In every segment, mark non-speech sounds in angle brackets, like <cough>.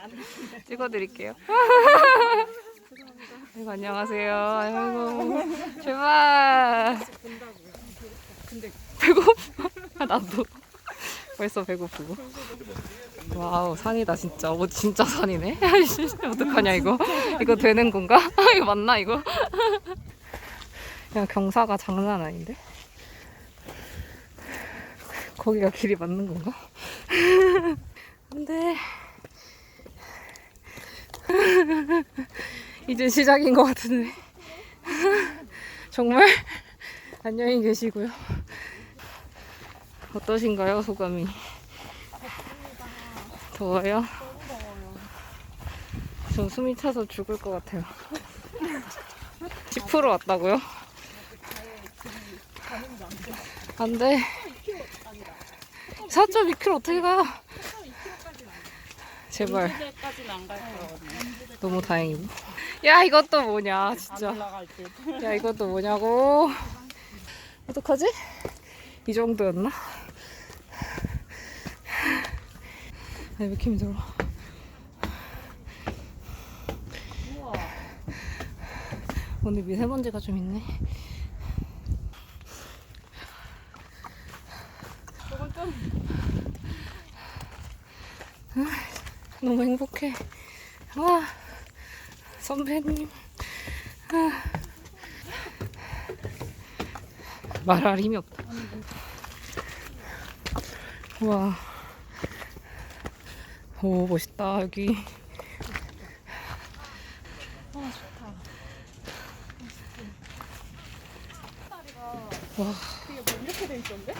<laughs> 찍어드릴게요. <laughs> 아이고, 안녕하세요. 아이고, <laughs> 제발. 배고파. 나도. 벌써 배고프고. 와우, 산이다, 진짜. 어, 진짜 산이네. 어떡하냐, 이거. 이거 되는 건가? 이거 맞나, 이거? 야, 경사가 장난 아닌데? 거기가 길이 맞는 건가? 안 돼. 이제 시작인 것 같은데. <laughs> 정말 안녕히 계시고요. 어떠신가요, 소감이? 더워요? 저 숨이 차서 죽을 것 같아요. 10% 왔다고요? 안 돼. 4.2km 어떻게 가? 제발. 까지는 안갈 거거든요. 너무 다행이고. 야, 이것도 뭐냐, 진짜. 올라갈 듯. 야, 이것도 뭐냐고. 어떡하지? 이 정도였나? 아, 왜 이렇게 힘들어? 오늘 미세먼지가 좀 있네. 너무 행복해. 와, 선배님. 아. 말할 힘이 없다. 와. 오, 멋있다, 여기. 와, 이게 뭐 이렇게 돼 있던데?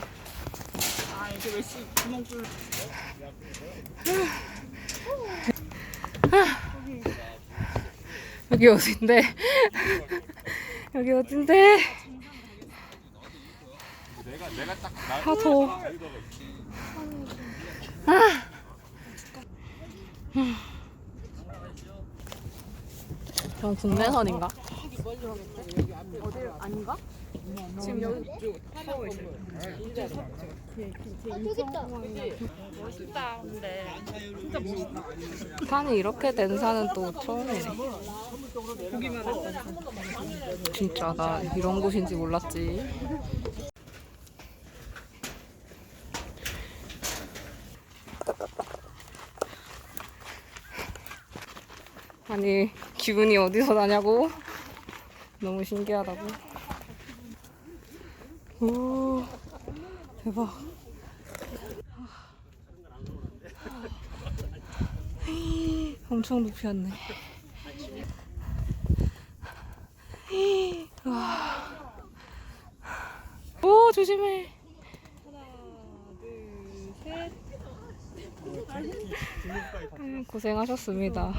아뚫 여기 어딘데? <laughs> 여기 어딘데? 아, 더워. 아. 전 국내선인가? 아닌가? 지금 여기 하고 있어요. 멋있다 근데 진짜 멋있다. 산이 이렇게 된 산은 또 처음이네. 보기만 했다. 진짜 나 이런 곳인지 몰랐지. 아니 기분이 어디서 나냐고? 너무 신기하다고. 오 대박. 엄청 높이 왔네. 오 조심해. 음, 고생하셨습니다.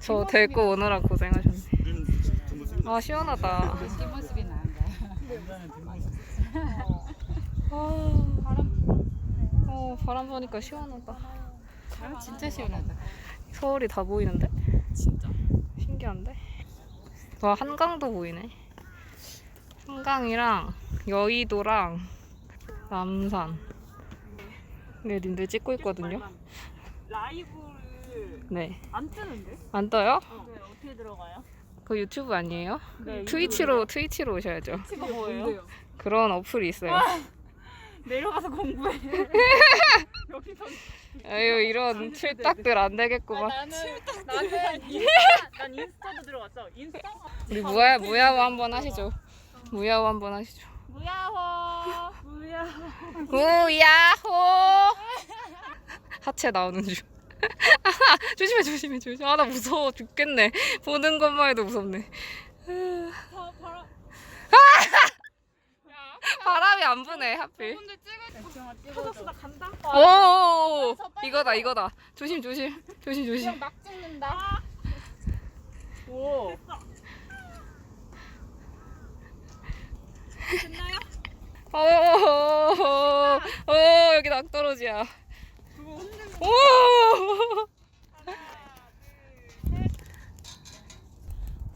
저 데리고 오느라 고생하셨네. 아 시원하다. 뒷모습이 나은데. 아, 어, 바람 보니까 시원하다. 아 진짜 시원하다. 서울이 다 보이는데? 진짜. 신기한데? 와 한강도 보이네. 한강이랑 여의도랑 남산. 네, 님들 찍고 있거든요. 라이브를 네. 안 뜨는데? 안 떠요? 네 어떻게 들어가요? 그 유튜브 아니에요? 네. 트위치로 트위치로 오셔야죠. 이거 뭐예요? 그런 어플이 있어요. 내려가서 공부해. <laughs> 여기서. 아유 이런 칠딱들 안 되겠구만. 나는 나는 인스타 난 인스타도 들어갔어. 인스타? 우리 무야 무야호 한번 하시죠. 무야호 한번 하시죠. 무야호. 무야호. 무야호. 하체 나오는 중. <laughs> 조심해 조심해 조심. 아나 무서워 죽겠네. 보는 것만 해도 무섭네. 다 바람. 바람이 안 부네 하필. 분들 찍을 찍어서 나 간다. 오 이거다 이거다. 조심 조심 조심 조심. 막 찍는다. 오. 오, 오 여기 낙떨어지야. 오.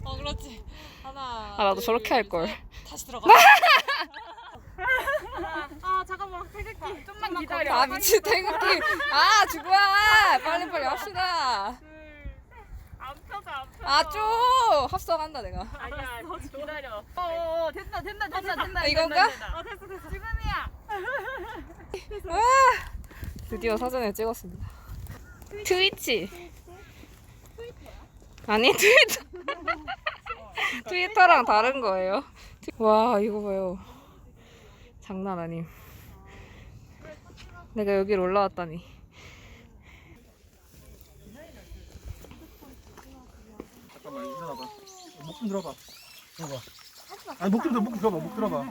어 그렇지. 하나. 아 나도 저렇게 할 걸. 다시 들어가. 아 잠깐만 태극기 좀만 기다려. 아 미친 태극기. 아 죽어. 빨리 빨리 합시다. 둘, 아쭈 합성한다 내가. 아니야 기다려 어어 됐다 된다 된다 된다 아, 이건가? 어 됐어 됐어 지금이야 <laughs> 아, 드디어 사진을 찍었습니다. 트위치. 아니 트위터. <laughs> <laughs> 트위터랑 다른 거예요. 와 이거 봐요. 장난 아님. 내가 여기로 올라왔다니. 잠깐만 일어나봐. 목 좀 들어봐. 들어봐. 아니 목좀 들어, 목 들어봐, 목 들어봐.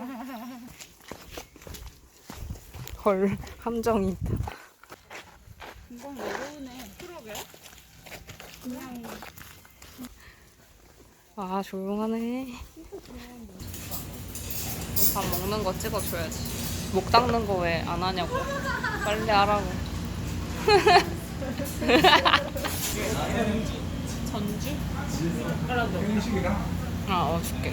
헐 함정이 있다. 이건 어려우네 그러게 아 조용하네. 밥 먹는 거 찍어줘야지. 목 닦는 거 왜 안 하냐고. 빨리 하라고. <laughs> 전주? 아, 어, 줄게.